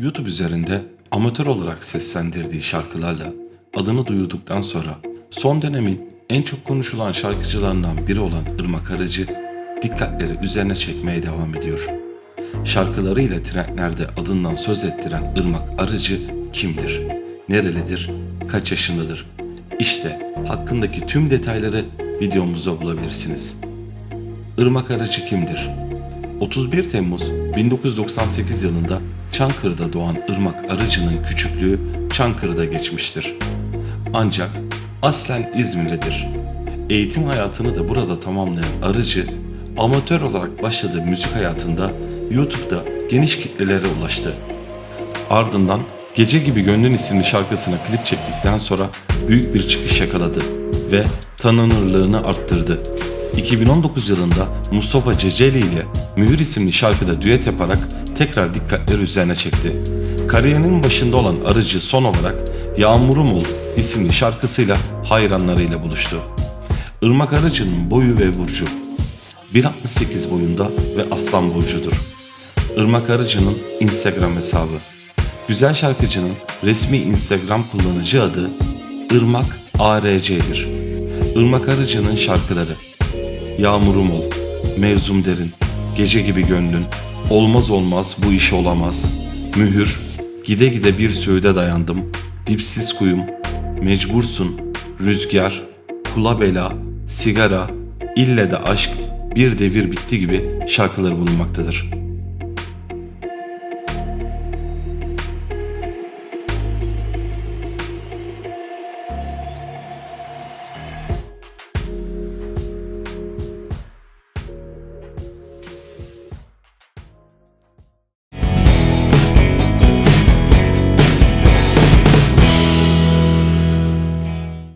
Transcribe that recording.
YouTube üzerinde amatör olarak seslendirdiği şarkılarla adını duyurduktan sonra son dönemin en çok konuşulan şarkıcılarından biri olan Irmak Aracı dikkatleri üzerine çekmeye devam ediyor. Şarkılarıyla trendlerde adından söz ettiren Irmak Arıcı kimdir? Nerelidir? Kaç yaşındadır? İşte hakkındaki tüm detayları videomuzda bulabilirsiniz. Irmak Arıcı kimdir? 31 Temmuz 1998 yılında Çankırı'da doğan Irmak Arıcı'nın küçüklüğü Çankırı'da geçmiştir. Ancak aslen İzmirlidir. Eğitim hayatını da burada tamamlayan Arıcı, amatör olarak başladığı müzik hayatında YouTube'da geniş kitlelere ulaştı. Ardından Gece Gibi Gönlün isimli şarkısına klip çektikten sonra büyük bir çıkış yakaladı ve tanınırlığını arttırdı. 2019 yılında Mustafa Ceceli ile Mühür isimli şarkıda düet yaparak tekrar dikkatleri üzerine çekti. Kariyerinin başında olan Arıcı son olarak Yağmurum Ol isimli şarkısıyla hayranlarıyla buluştu. Irmak Arıcı'nın boyu ve burcu 1.68 boyunda ve aslan burcudur. Irmak Arıcı'nın Instagram hesabı. Güzel şarkıcının resmi Instagram kullanıcı adı Irmak ARC'dir. Irmak Arıcı'nın şarkıları Yağmurum ol, mevzum derin, gece gibi gönlün, olmaz olmaz bu iş olamaz, mühür, gide gide bir söğüde dayandım, dipsiz kuyum, mecbursun, rüzgar, kula bela, sigara, ille de aşk, bir devir bitti gibi şarkıları bulunmaktadır.''